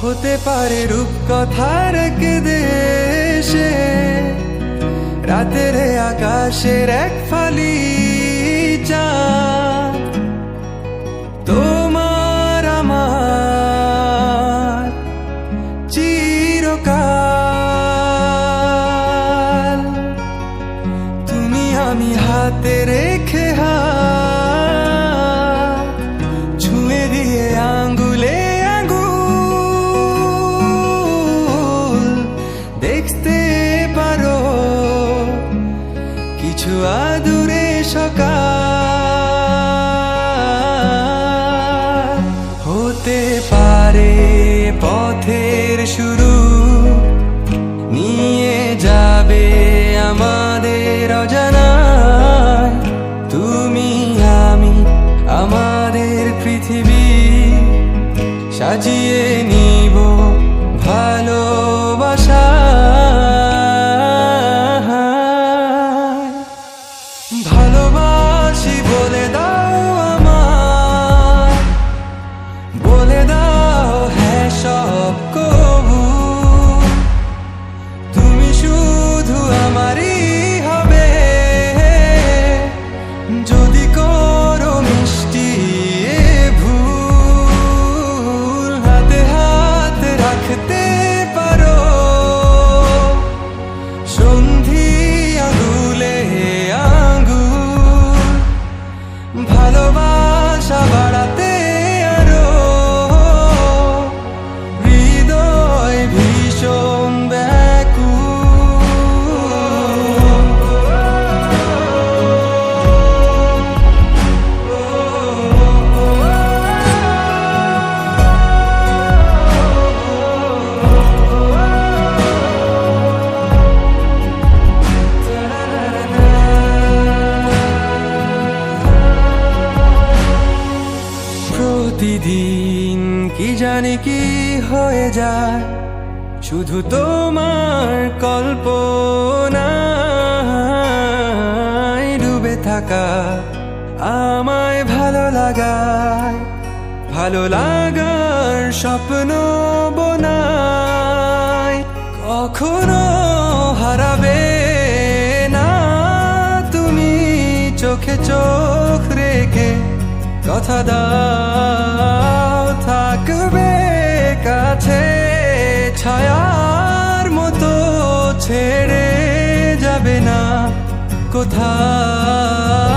হতে পারে রূপকথার এক দেশে রাতের আকাশের এক ফালি চাঁদ। দিয়ে আঙ্গুলে দেখতে পারো কিছু আদুরে হতে পারে পথের শুরু সাজিয়ে নিব ভালোবাসা। ভালোবাসি প্রতিদিন কি জানি কি হয়ে যায়। শুধু তোমার কল্পনায় ডুবে থাকা আমায় ভালো লাগায়। ভালো লাগার স্বপ্ন বোনায়। কখনো হারাবে না তুমি চোখে চোখ রেখে কথা দাও। ছেড়ে যাবে না কোথাও।